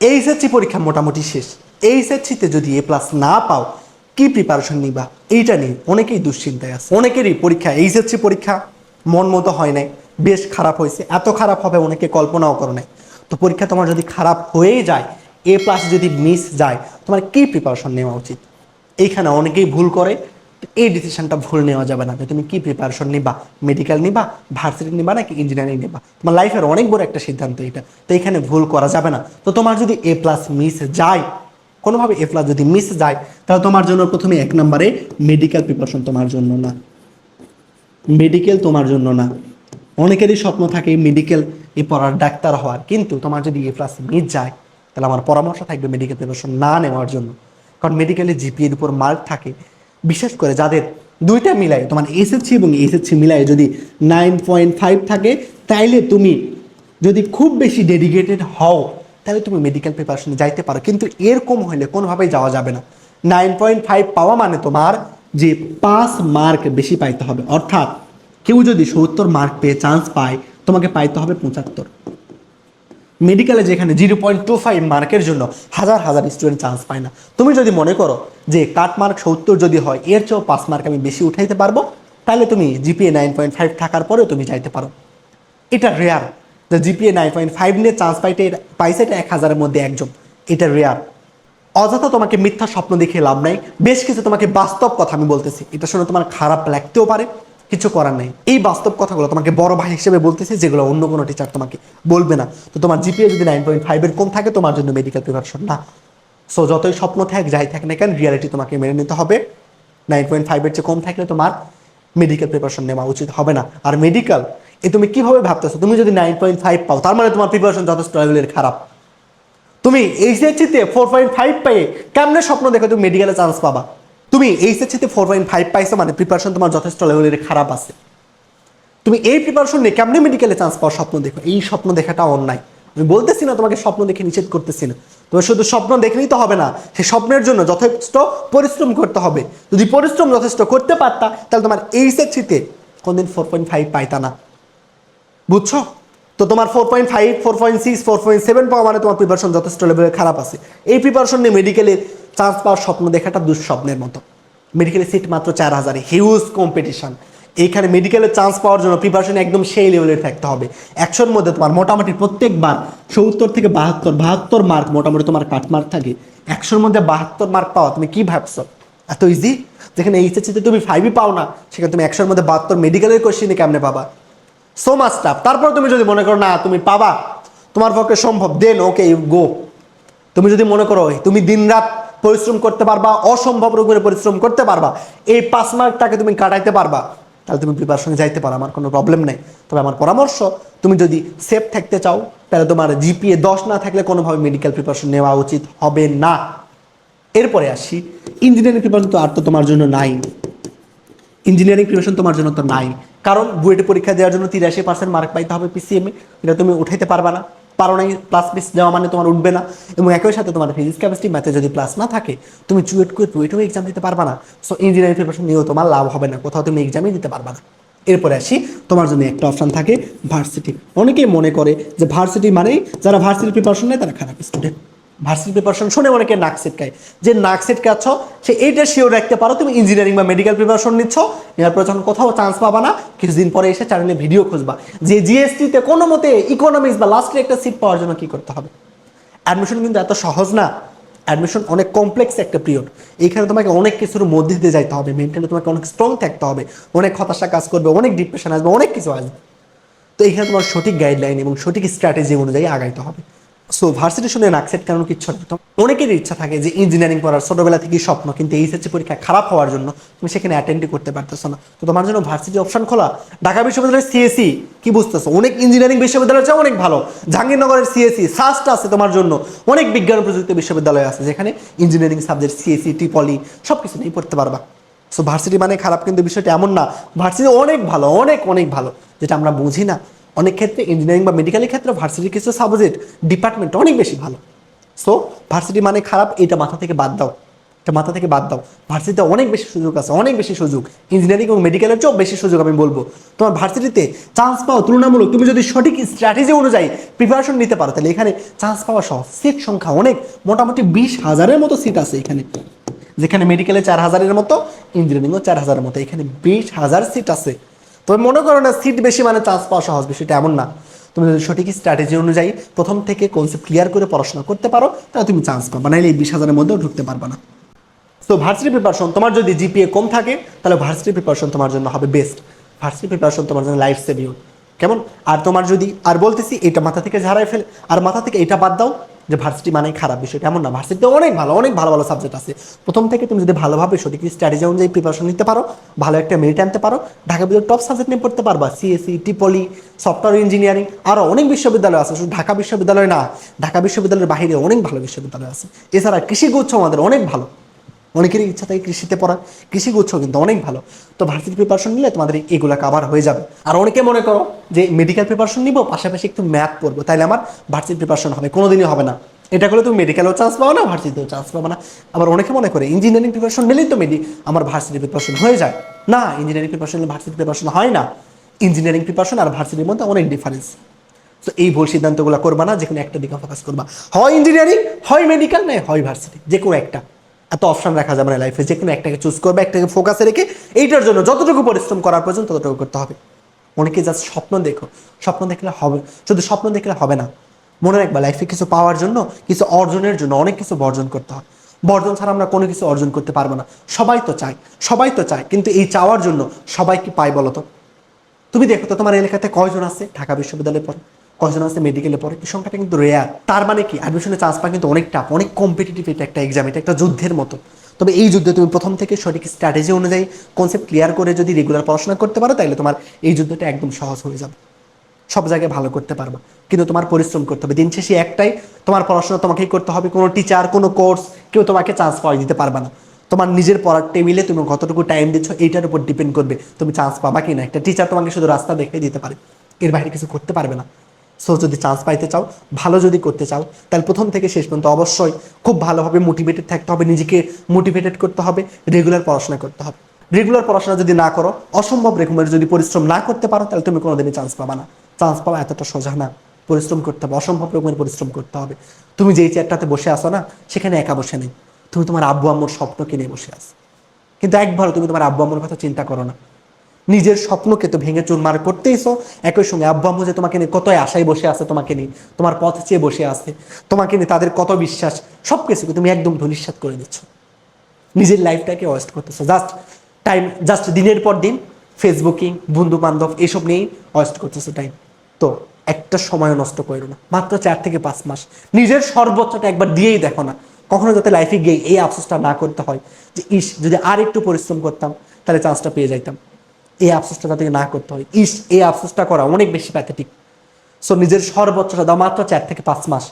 HSC পরীক্ষা মোটামুটি শেষ। এইচএসসিতে যদি এ প্লাস না পাও, কি প্রিপারেশন নিবা? এইটা নিয়ে অনেকেই দুশ্চিন্তায় আছে। অনেকেরই পরীক্ষা এইচএসসি পরীক্ষা মন মতো হয় নাই। বেশ খারাপ হয়েছে। এত খারাপ হবে অনেকে কল্পনাও করে নাই। তো পরীক্ষা তোমার যদি খারাপ হয়েই যায় এ প্লাস যদি মিস যায়, তোমার কি প্রিপারেশন নেওয়া উচিত? এইখানে অনেকেই ভুল করে। এই ডিসিশনটা ভুল নেওয়া যাবে না। যে তুমি কি প্রিপারেশন নিবা? মেডিকেল নিবা? ভার্সিটি নিবা? নাকি ইঞ্জিনিয়ারিং নিবা? তোমার লাইফের অনেক বড় একটা সিদ্ধান্ত এটা। তো এখানে ভুল করা যাবে না। তো তোমার যদি এ প্লাস মিস যায়, কোনোভাবে এ প্লাস যদি মিস যায়, তাহলে তোমার জন্য প্রথমে এক নম্বরে মেডিকেল প্রিপারেশন তোমার জন্য না। মেডিকেল তোমার জন্য না। অনেকেরই স্বপ্ন থাকে মেডিকেল এ পড়ার ডাক্তার হওয়ার। কিন্তু তোমার যদি এ প্লাস মিস যায়, তাহলে আমার পরামর্শ থাকবে মেডিকেল প্রিপারেশন না নেওয়ার জন্য। কারণ মেডিকেলে জিপিএর উপর মার্ক থাকে। বিশেষ করে যাদের দুইটা মিলায়, তোমার এসএসসি এবং এসএসসি মিলায় যদি নাইন পয়েন্ট ফাইভ থাকে, তাইলে তুমি যদি খুব বেশি ডেডিকেটেড হও তাহলে তুমি মেডিকেল প্রিপারেশনে যাইতে পারো। কিন্তু এরকম হলে কোনোভাবেই যাওয়া যাবে না। নাইন পয়েন্ট ফাইভ পাওয়া মানে তোমার যে পাঁচ মার্ক বেশি পাইতে হবে। অর্থাৎ কেউ যদি সত্তর মার্ক পেয়ে চান্স পায়, তোমাকে পাইতে হবে পঁচাত্তর। মেডিকেলে যেখানে জিরো পয়েন্ট টু ফাইভ মার্কের জন্য হাজার হাজার স্টুডেন্ট চান্স পায় না। তুমি যদি মনে করো যে কাট মার্ক সত্তর যদি হয়, এর চেয়েও পাঁচ মার্ক আমি বেশি উঠাইতে পারব, তাহলে তুমি জিপিএ নাইন পয়েন্ট ফাইভ থাকার পরেও তুমি যাইতে পারো। এটা রেয়ার যে জিপিএ নাইন পয়েন্ট ফাইভ নিয়ে চান্স পাইতে, পাইছে এটা এক হাজারের মধ্যে একজন। এটা রেয়ার অযথা তোমাকে মিথ্যা স্বপ্ন দেখে লাভ নাই। বেশ কিছু তোমাকে বাস্তব কথা আমি বলতেছি। এটা শুনে তোমার খারাপ লাগতেও পারে। কিছু করার নেই। এই বাস্তব কথাগুলো তোমাকে বড় ভাই হিসেবে বলতেছে, যেগুলো অন্য কোনো টিচার তোমাকে বলবে না। তো তোমার জিপিএ যদি নাইন পয়েন্ট ফাইভের কম থাকে, তোমার জন্য মেডিকেল প্রিপারেশন না। সো যতই স্বপ্ন থাক, যাই থাক না কেন রিয়ালিটি তোমাকে মেনে নিতে হবে। নাইন পয়েন্ট ফাইভের চেয়ে কম থাকলে তোমার মেডিকেল প্রিপারেশন নেওয়া উচিত হবে না। আর মেডিকেল এ তুমি কীভাবে ভাবতেছো? তুমি যদি নাইন পয়েন্ট ফাইভ পাও, তার মানে তোমার প্রিপারেশন যথেষ্ট লেভেলের খারাপ। তুমি এইচএসসিতে ফোর পয়েন্ট ফাইভ পেয়ে কেমনে স্বপ্ন দেখো তুমি মেডিকেলে চান্স পাবা? তুমি এইচএসসিতে ফোর পয়েন্ট ফাইভ পাইছো মানে প্রিপারেশন তোমার যথেষ্ট লেভেলের খারাপ আছে। তুমি এই প্রিপারেশন নিয়ে কেমনে মেডিকেলে চান্স পাওয়ার স্বপ্ন দেখো? এই স্বপ্ন দেখাটা অন্যায়। আমি বলতেছি না তোমাকে স্বপ্ন দেখে নিষেধ করতেছি না। তোমার শুধু স্বপ্ন দেখলেই তো হবে না, সেই স্বপ্নের জন্য যথেষ্ট পরিশ্রম করতে হবে। যদি পরিশ্রম যথেষ্ট করতে পারতা, তাহলে তোমার এইচএসসিতে কোনদিন ফোর পয়েন্ট ফাইভ পাইতা না। বুঝছ? তো তোমার four point five four point six four point seven পাওয়া মানে তোমার প্রিপারেশন যথেষ্ট লেভেলে খারাপ আছে। এই প্রিপারেশন নিয়ে মেডিকেলে চান্স পাওয়ার স্বপ্ন দেখাটা দুঃস্বপ্নের মতো। মেডিকেলের সিট মাত্র চার হাজারে হিউজ কম্পিটিশন এইখানে মেডিকেলে চান্স পাওয়ার জন্য প্রিপারেশন একদম সেই লেভেলের থাকতে হবে। একশোর মধ্যে তোমার মোটামুটি প্রত্যেকবার সত্তর থেকে বাহাত্তর বাহাত্তর মার্ক মোটামুটি তোমার কাট মার্ক থাকে। একশোর মধ্যে বাহাত্তর মার্ক পাওয়া, তুমি কি ভাবছ? এত ইজি যেখানে এইচএসসিতে তুমি ফাইভই পাও না, সেখানে তুমি একশোর মধ্যে বাহাত্তর মেডিকেলের কোশ্চেনে কেমনে পাবা? সো মাচ টাফ তারপর তুমি যদি মনে করো, না, তুমি পাবা, তোমার পক্ষে সম্ভব দেন ওকে ইউ গো তুমি যদি মনে করো তুমি দিনরাত পরিশ্রম করতে পারবা, অসম্ভব রকমের পরিশ্রম করতে পারবা, এই পাঁচ মার্কটাকে তুমি কাটাইতে পারবা, তাহলে তুমি প্রিপারেশনে যাইতে পারো, আমার কোনো প্রবলেম নেই। তবে আমার পরামর্শ, তুমি যদি সেফ থাকতে চাও, তাহলে তোমার জিপিএ দশ না থাকলে কোনোভাবে মেডিকেল প্রিপারেশন নেওয়া উচিত হবে না। এরপরে আসি ইঞ্জিনিয়ারিং প্রিপারেশন তো আর তো তোমার জন্য নাই। ইঞ্জিনিয়ারিং প্রিপারেশন তোমার জন্য তো নাই। কারণ বুয়েটে পরীক্ষা দেওয়ার জন্য তিরাশি পার্সেন্ট মার্ক পাইতে হবে পিসিএমে এটা তুমি উঠাইতে পারবা না। পারো নাই প্লাস মিস দেওয়া মানে তোমার উঠবে না। এবং একই সাথে তোমার ফিজিক্স কেমিস্ট্রি ম্যাথে যদি প্লাস না থাকে, তুমি চুয়েট কুয়েট বুয়েটেও এক্সাম দিতে পারবা না। সো ইঞ্জিনিয়ারিং প্রিপারেশন নিয়েও তোমার লাভ হবে না। কোথাও তুমি এক্সামই দিতে পারবা না। এরপরে আসি, তোমার জন্য একটা অপশন থাকে ভার্সিটি অনেকেই মনে করে যে ভার্সিটি মানেই যারা ভার্সিটি প্রিপারেশন নেয়, তারা খারাপ স্টুডেন্ট ভার্সিটি প্রিপারেশন শুনে অনেকে নাক সেটকায় যে নাক সেটকাচ্ছ সে এইটা শিওর রাখতে পারো, তুমি ইঞ্জিনিয়ারিং বা মেডিকেল প্রিপারেশন নিচ্ছ, নেওয়ার পরে যখন কোথাও চান্স পাবা না, কিছুদিন পরে এসে চ্যানেলে ভিডিও খুঁজবা। যে জিএসটিতে কোনো মতে ইকোনমিক্স বা লাস্টে একটা সিট পাওয়ার জন্য কি করতে হবে? অ্যাডমিশন কিন্তু এত সহজ না। অ্যাডমিশন অনেক কমপ্লেক্স একটা পিরিয়ড এইখানে তোমাকে অনেক কিছুর মধ্যে দিয়ে যাইতে হবে। মেন্টালি তোমাকে অনেক স্ট্রং থাকতে হবে। অনেক হতাশা কাজ করবে, অনেক ডিপ্রেশন আসবে, অনেক কিছু আসবে। তো এখানে তোমার সঠিক গাইডলাইন এবং সঠিক স্ট্র্যাটেজি অনুযায়ী আগাইতে হবে। সো ভার্সিটি শুনে নাকসেট কারণ কিচ্ছু না তো অনেকেরই ইচ্ছা থাকে যে ইঞ্জিনিয়ারিং পড়ার, ছোটবেলা থেকেই স্বপ্ন, কিন্তু এইচএসসি পরীক্ষা খারাপ হওয়ার জন্য তুমি সেখানে অ্যাটেন্ডই করতে পারতেছো না। তো তোমার জন্য ভার্সিটি অপশন খোলা। ঢাকা বিশ্ববিদ্যালয়ের সিএসি কি বুঝতেছো? অনেক ইঞ্জিনিয়ারিং বিশ্ববিদ্যালয় আছে অনেক ভালো। জাহাঙ্গীরনগরের সিএসি সাস্ট আছে তোমার জন্য। অনেক বিজ্ঞান প্রযুক্তি বিশ্ববিদ্যালয় আছে যেখানে ইঞ্জিনিয়ারিং সাবজেক্ট সিএসি টিপলি সব কিছু নিয়ে পড়তে পারবা। সো ভার্সিটি মানে খারাপ, কিন্তু বিষয়টা এমন না। ভার্সিটি অনেক ভালো, অনেক অনেক ভালো, যেটা আমরা বুঝি না। অনেক ক্ষেত্রে ইঞ্জিনিয়ারিং বা মেডিকেলের ক্ষেত্রে ভার্সিটির কিছু সাবজেক্ট ডিপার্টমেন্ট অনেক বেশি ভালো। সো ভার্সিটি মানে খারাপ, এটা মাথা থেকে বাদ দাও। এটা মাথা থেকে বাদ দাও। ভার্সিটিতে অনেক বেশি সুযোগ আছে, অনেক বেশি সুযোগ। ইঞ্জিনিয়ারিং এবং মেডিকেলের চেয়েও বেশি সুযোগ আমি বলব। তোমার ভার্সিটিতে চান্স পাও তুলনামূলক, তুমি যদি সঠিক স্ট্র্যাটেজি অনুযায়ী প্রিপারেশন নিতে পারো, তাহলে এখানে চান্স পাওয়া সহ সিট সংখ্যা অনেক, মোটামুটি বিশ হাজারের মতো সিট আছে এখানে। যেখানে মেডিকেলে চার হাজারের মতো ইঞ্জিনিয়ারিংও চার হাজারের মতো। এখানে বিশ হাজার সিট আছে। তবে মনে করো না সিট বেশি মানে চান্স পাওয়া সহজ, বিষয়টা এমন না। তুমি যদি সঠিক স্ট্র্যাটেজি অনুযায়ী প্রথম থেকে কনসেপ্ট ক্লিয়ার করে পড়াশোনা করতে পারো, তাহলে তুমি চান্স পাবা, নাহলে এই বিশ হাজারের মধ্যেও ঢুকতে পারবে না। তো ভার্সিটি প্রিপারেশন তোমার যদি জিপিএ কম থাকে, তাহলে ভার্সিটি প্রিপারেশন তোমার জন্য হবে বেস্ট ভার্সিটি প্রিপারেশন তোমার জন্য লাইফ সেভিং কেমন? আর তোমার যদি, আর বলতেছি, এটা মাথা থেকে ঝাড়াই ফেল, আর মাথা থেকে এটা বাদ দাও যে ভার্সিটি মানে খারাপ বিষয় এমন না ভার্সিটিতে অনেক ভালো অনেক ভালো ভালো সাবজেক্ট আছে। প্রথম থেকে তুমি যদি ভালোভাবে সঠিক স্ট্র্যাটেজি অনুযায়ী প্রিপারেশন নিতে পারো, ভালো একটা মেরিট আনতে পারো, ঢাকা বিদ্যালয় টপ সাবজেক্ট নিয়ে পড়তে পারবা সিএসি টিপলি সফটওয়্যার ইঞ্জিনিয়ারিং আরও অনেক বিশ্ববিদ্যালয় আছে। শুধু ঢাকা বিশ্ববিদ্যালয় না, ঢাকা বিশ্ববিদ্যালয়ের বাইরে অনেক ভালো বিশ্ববিদ্যালয় আছে। এছাড়া কৃষিগুচ্ছ আমাদের অনেক ভালো। অনেকেরই ইচ্ছা থাকে কৃষিতে পড়া কৃষি গুচ্ছ কিন্তু অনেক ভালো। তো ভার্সিটি প্রিপারেশন নিলে তোমাদের এগুলা কাভার হয়ে যাবে। আর অনেকে মনে করো যে মেডিকেল প্রিপারেশন নিব, পাশাপাশি একটু ম্যাথ পড়ব। তাইলে আমার ভার্সিটি প্রিপারেশন হবে, কোনোদিনই হবে না। এটা করলে তুমি মেডিকেলেও চান্স পাও না ভার্সিটিতেও চান্স পাবো না। আবার অনেকে মনে করে ইঞ্জিনিয়ারিং প্রিপারেশন নিলেই তো মেডি আমার ভার্সিটি প্রিপারেশন হয়ে যায়। না ইঞ্জিনিয়ারিং প্রিপারেশন ভার্সিটি প্রিপারেশন হয় না। ইঞ্জিনিয়ারিং প্রিপারেশন আর ভার্সিটির মধ্যে অনেক ডিফারেন্স তো এই ভুল সিদ্ধান্তগুলো করবা না যে কোনো একটা দিকে ফোকাস করবা। হয় ইঞ্জিনিয়ারিং হয় মেডিকেল নয় হয় ভার্সিটি যে কোনো একটা। এত অপশন রাখা যাবে না লাইফে যে কোনো একটাকে চুজ করবে, একটাকে ফোকাসে রেখে এইটার জন্য যতটুকু পরিশ্রম করার প্রয়োজন ততটুকু করতে হবে। অনেকে জাস্ট স্বপ্ন দেখো, স্বপ্ন দেখলে হবে, শুধু স্বপ্ন দেখলে হবে না। মনে রাখবা লাইফে কিছু পাওয়ার জন্য, কিছু অর্জনের জন্য অনেক কিছু বর্জন করতে হয়। বর্জন ছাড়া আমরা কোনো কিছু অর্জন করতে পারব না। সবাই তো চায়, সবাই তো চায়, কিন্তু এই চাওয়ার জন্য সবাই কি পায় বলো তো তুমি দেখো তো তোমার এলাকাতে কয়জন আছে? ঢাকা বিশ্ববিদ্যালয়ে পড়ে কয়জন আছে মেডিকেলে পড়ে এই সংখ্যাটা কিন্তু রেয়ার তার মানে কি? অ্যাডমিশনে চান্স পাওয়া কিন্তু অনেক টাফ অনেক কম্পিটিটিভ এটা একটা এক্সাম এটা একটা যুদ্ধের মতো। তবে এই যুদ্ধে তুমি প্রথম থেকে সঠিক স্ট্র্যাটেজি অনুযায়ী কনসেপ্ট ক্লিয়ার করে যদি রেগুলার পড়াশোনা করতে পারো, তাহলে তোমার এই যুদ্ধটা একদম সহজ হয়ে যাবে। সব জায়গায় ভালো করতে পারবা। কিন্তু তোমার পরিশ্রম করতে হবে। দিন শেষে একটাই, তোমার পড়াশোনা তোমাকেই করতে হবে। কোনো টিচার কোনো কোর্স কেউ তোমাকে চান্স পাওয়া দিতে পারবে না। তোমার নিজের পড়ার টেবিলে তুমি কতটুকু টাইম দিচ্ছ, এইটার উপর ডিপেন্ড করবে। তুমি চান্স পাবা কি না একটা টিচার তোমাকে শুধু রাস্তা দেখিয়ে দিতে পারে। এর বাইরে কিছু করতে পারবে না। সো যদি চান্স পাইতে চাও, ভালো যদি করতে চাও, তাহলে প্রথম থেকে শেষ পর্যন্ত অবশ্যই খুব ভালোভাবে মোটিভেটেড থাকতে হবে, নিজেকে মোটিভেটেড করতে হবে রেগুলার পড়াশোনা করতে হবে। রেগুলার পড়াশোনা যদি না করো, অসম্ভব রকমের যদি পরিশ্রম না করতে পারো, তাহলে তুমি কোনোদিনই চান্স পাবা না। চান্স পাওয়া এতটা সোজা না। পরিশ্রম করতে হবে, অসম্ভব রকমের পরিশ্রম করতে হবে। তুমি যেই চেয়ারটাতে বসে আসো না, সেখানে একা বসে নেই। তুমি তোমার আব্বু আম্মুর স্বপ্নকে নিয়ে বসে আছো। কিন্তু একবারও তুমি তোমার আব্বু আম্মুর কথা চিন্তা করো না। নিজের স্বপ্নকে তো ভেঙে চুরমার করতেইছো। একই সঙ্গে আব্বু যে তোমাকে নিয়ে কতই আশায় বসে আছে তোমাকে নিয়ে, তোমার পথ চেয়ে বসে আছে, তোমাকে নিয়ে তাদের কত বিশ্বাস সব কিছুকে তুমি একদম ধনিষ্ঠাত করে দিচ্ছ। নিজের লাইফটাকে ওয়েস্ট করতেছো। জাস্ট টাইম জাস্ট দিনের পর দিন ফেসবুকিং বন্ধু বান্ধব এসব নিয়েই ওয়েস্ট করতেছো টাইম তো একটা সময় নষ্ট করো না। মাত্র চার থেকে পাঁচ মাস। নিজের সর্বোচ্চটা একবার দিয়েই দেখো না। কখনো যাতে লাইফে গিয়ে এই আফসোসটা না করতে হয় যে, ইস, যদি আর একটু পরিশ্রম করতাম, তাহলে চান্সটা পেয়ে যাইতাম। এই আফসোসটা যাতে না করতে হয়। ইস এই আফসোসটা করা অনেক বেশি প্যাথেটিক সো নিজের সর্বোচ্চটা দাও মাত্র চার থেকে পাঁচ মাস।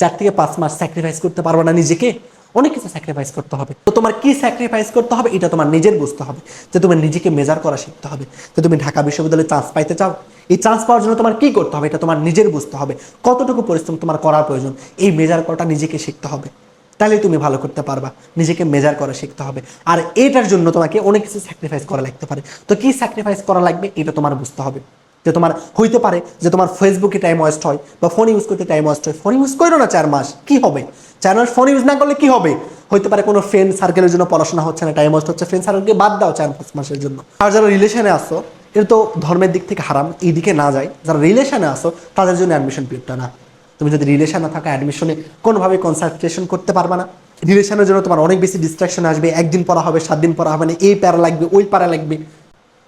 চার থেকে পাঁচ মাস স্যাক্রিফাইস করতে পারব না নিজেকে, অনেক কিছু স্যাক্রিফাইস করতে হবে। তো তোমার কি স্যাক্রিফাইস করতে হবে? এটা তোমার নিজের বুঝতে হবে। যে তোমার নিজেকে মেজার করা শিখতে হবে। যে তুমি ঢাকা বিশ্ববিদ্যালয়ে চান্স পাইতে চাও। এই চান্স পাওয়ার জন্য তোমার কি করতে হবে? এটা তোমার নিজের বুঝতে হবে। কতটুকু পরিশ্রম তোমার করার প্রয়োজন? এই মেজার করাটা নিজেকে শিখতে হবে। তাহলেই তুমি ভালো করতে পারবা। নিজেকে মেজার করা শিখতে হবে। আর এটার জন্য তোমাকে অনেক কিছু স্যাক্রিফাইস করা লাগতে পারে। তো কি স্যাক্রিফাইস করা লাগবে এটা তোমার বুঝতে হবে। যে তোমার হইতে পারে যে তোমার ফেসবুকে টাইম ওয়েস্ট হয় বা ফোন ইউজ করতে টাইম ওয়েস্ট হয়। ফোন ইউজ করো না চার মাস, কি হবে? চার মাস ফোন ইউজ না করলে কি হবে? হইতে পারে কোনো ফ্রেন্ড সার্কেলের জন্য পড়াশোনা হচ্ছে না টাইম ওয়েস্ট হচ্ছে। ফ্রেন্ড সার্কেলকে বাদ দাও চার পাঁচ মাসের জন্য। আর যারা রিলেশনে আসো এটা তো ধর্মের দিক থেকে হারাম এই দিকে না যায়। যারা রিলেশনে আসো তাদের জন্য অ্যাডমিশন পিরিয়ডটা না। তুমি যদি রিলেশন না থাকা অ্যাডমিশনে কোনোভাবে কনসালটেশন করতে পারবে না। রিলেশনের জন্য তোমার অনেক বেশি ডিস্ট্রাকশন আসবে, একদিন পড়া হবে, সাত দিন পড়া হবে না, এই প্যারা লাগবে, ওই প্যারা লাগবে।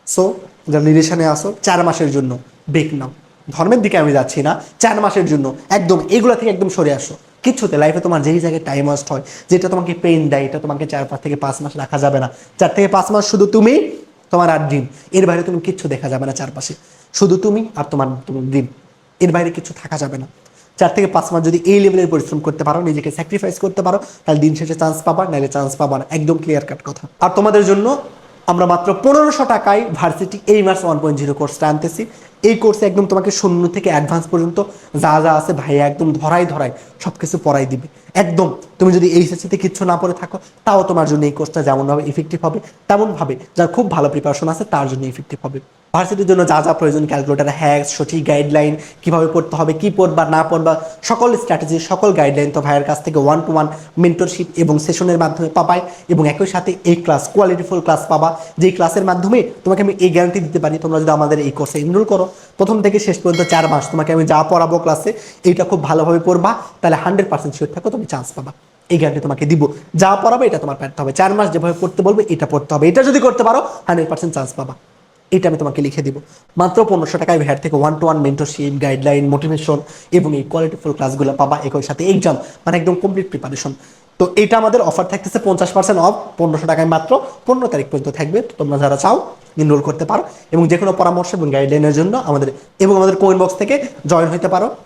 সো যারা রিলেশনে আসো চার মাসের জন্য ব্রেক নাও। ধর্মের দিকে আমি যাচ্ছি না, চার মাসের জন্য। একদম, এগুলো থেকে একদম সরে আসো। কিচ্ছুতে লাইফে তোমার যেই জায়গায় টাইম ওয়েস্ট হয়, যেটা তোমাকে পেইন দেয়, এটা তোমাকে চার পাঁচ থেকে পাঁচ মাস রাখা যাবে না। চার থেকে পাঁচ মাস শুধু তুমি, তোমার আর ড্রিম এর বাইরে তুমি কিচ্ছু দেখা যাবে না চারপাশে। শুধু তুমি আর তোমার ড্রিম এর বাইরে কিছু থাকা যাবে না। চার থেকে পাঁচ মাস যদি এই লেভেলের পরিশ্রম করতে পারো, নিজেকে স্যাক্রিফাইস করতে পারো, তাহলে দিন শেষে চান্স পাবা, নাহলে চান্স পাবা না। একদম ক্লিয়ার কাট কথা। আর তোমাদের জন্য আমরা মাত্র পনেরোশো টাকায় ভার্সিটি এই মাস ওয়ান পয়েন্ট জিরো কোর্সটা আনতেছি। এই কোর্সে একদম তোমাকে শূন্য থেকে অ্যাডভান্স পর্যন্ত যা যা আছে ভাইয়া একদম ধরাই ধরাই সব কিছু পড়াই দিবে। একদম, তুমি যদি এইচএসসিতে কিচ্ছু না পড়ে থাকো, তাও তোমার জন্য এই কোর্সটা যেমনভাবে ইফেক্টিভ হবে, তেমনভাবে যার খুব ভালো প্রিপারেশন আছে তার জন্য ইফেক্টিভ হবে। ভার্সিটির জন্য যা যা প্রয়োজন ক্যালকুলেটার হ্যাক্স সঠিক গাইডলাইন কীভাবে পড়তে হবে, কি পড়বা, না পড়বা, সকল স্ট্র্যাটেজি সকল গাইডলাইন তো ভাইয়ের কাছ থেকে ওয়ান টু ওয়ান মেন্টরশিপ এবং সেশনের মাধ্যমে পাবাই এবং একই সাথে এই ক্লাস কোয়ালিটিফুল ক্লাস পাবা। যেই ক্লাসের মাধ্যমে তোমাকে আমি এই গ্যারান্টি দিতে পারি, তোমরা যদি আমাদের এই কোর্সে এনরোল করো প্রথম থেকে শেষ পর্যন্ত চার মাস। তোমাকে আমি যা পড়াবো ক্লাসে এইটা খুব ভালোভাবে পড়বা, তাহলে হান্ড্রেড পার্সেন্ট শিওর থাকো তুমি চান্স পাবা। এই গ্যারান্টি তোমাকে দিব। যা পড়াবে এটা তোমার পড়তে হবে। চার মাস যেভাবে পড়তে বলবে, এটা পড়তে হবে। এটা যদি করতে পারো হান্ড্রেড পার্সেন্ট চান্স পাবা। এটা আমি তোমাকে লিখে দিব। মাত্র পনেরোশো টাকায় ভ্যাট থেকে one to one mentorship guideline motivation এবং এই কোয়ালিটিফুল ক্লাসগুলো পাবা একই সাথে। এক্সাম মানে একদম কমপ্লিট প্রিপারেশন তো এটা আমাদের অফার থাকতেছে পঞ্চাশ পার্সেন্ট অফ পনেরোশো টাকায় মাত্র, পনেরো তারিখ পর্যন্ত থাকবে। তোমরা যারা চাও এনরোল করতে পারো। এবং যে কোনো পরামর্শ এবং গাইডলাইনের জন্য আমাদের, এবং আমাদের কমেন্ট বক্স থেকে জয়েন হতে পারো।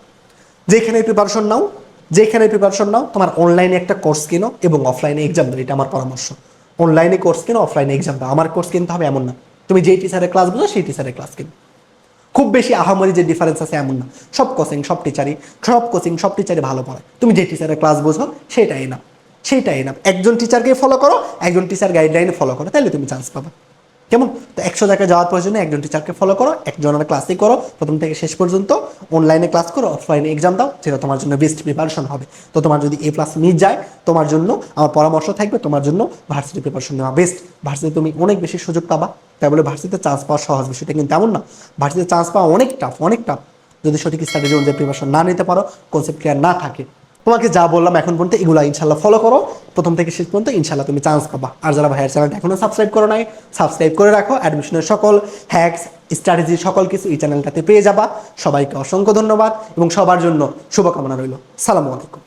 যেখানে প্রিপারেশন নাও, যেখানে প্রিপারেশন নাও, তোমার অনলাইনে একটা কোর্স কিনো এবং অফলাইনে এক্সাম দাও। এটা আমার পরামর্শ। অনলাইনে কোর্স কিনো অফলাইনে এক্সাম দাও। আমার কোর্স কিনতে হবে এমন না। তুমি যেই টিচারের ক্লাস বুঝো, সেই টিচারের ক্লাস কিনো। খুব বেশি আহামরি যে ডিফারেন্স আছে এমন না। সব কোচিং সব টিচারই সব কোচিং সব টিচারই ভালো পড়ায়। তুমি যে টিচারের ক্লাস বোঝো, সেটাই না সেটাই না একজন টিচারকে ফলো করো, একজন টিচার গাইডলাইনে ফলো করো তাহলে তুমি চান্স পাবা। কেমন? তো একশো জায়গায় যাওয়ার প্রয়োজনে একজন টিচারকে ফলো করো, একজনের ক্লাসই করো, প্রথম থেকে শেষ পর্যন্ত অনলাইনে ক্লাস করো অফলাইনে এক্সাম দাও যেটা তোমার জন্য বেস্ট প্রিপারেশন হবে। তো তোমার যদি এ প্লাস মিস যায়, তোমার জন্য আমার পরামর্শ থাকবে, তোমার জন্য ভার্সিটি প্রিপারেশন নেওয়া বেস্ট ভার্সিটি তুমি অনেক বেশি সুযোগ পাবা। তাই বলে ভার্সিটিতে চান্স পাওয়া সহজ, বিষয়টা কিন্তু তেমন না। ভার্সিটিতে চান্স পাওয়া অনেক টাফ অনেক টাফ যদি সঠিক স্ট্র্যাটেজি অনুযায়ী প্রিপারেশন না নিতে পারো কনসেপ্ট ক্লিয়ার না থাকে তোমাকে যা বললাম এখন পর্যন্ত এগুলো ইনশাল্লাহ ফলো করো। প্রথম থেকে শেষ পর্যন্ত ইনশাল্লাহ তুমি চান্স পাবা। আর যারা ভাইয়ের চ্যানেলটা এখনও সাবস্ক্রাইব করো নাই সাবস্ক্রাইব করে রাখো। অ্যাডমিশনের সকল হ্যাকস স্ট্র্যাটেজি সকল কিছু এই চ্যানেলটাতে পেয়ে যাবা। সবাইকে অসংখ্য ধন্যবাদ এবং সবার জন্য শুভকামনা রইল। সালামু আলাইকুম।